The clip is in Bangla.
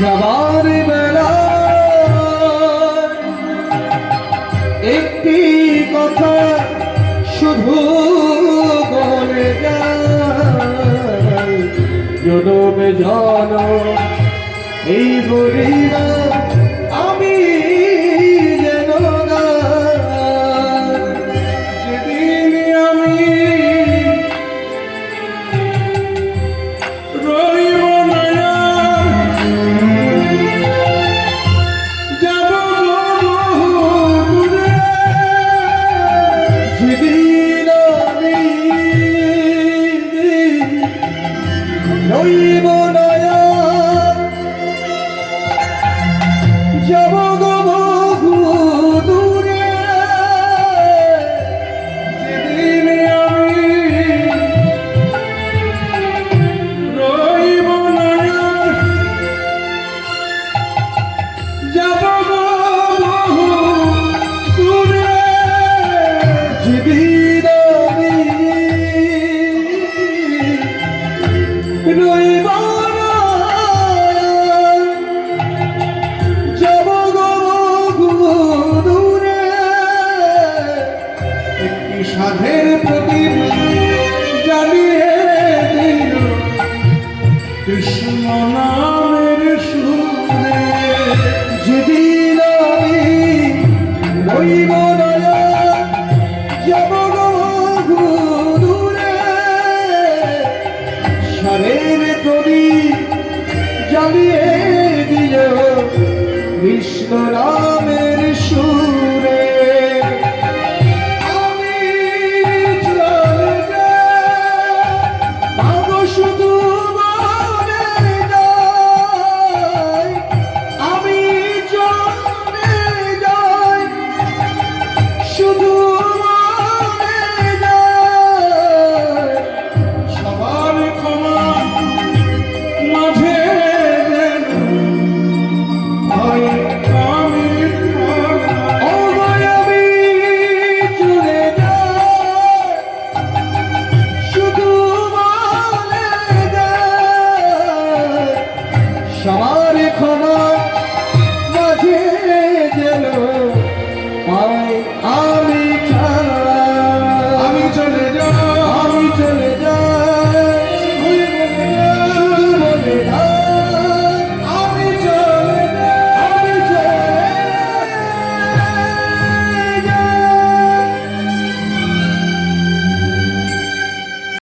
যাবার বেলা একটি কথা শুধু বলে জনমে জন এই বলিরা Çabuk কৃষ্ণ নামে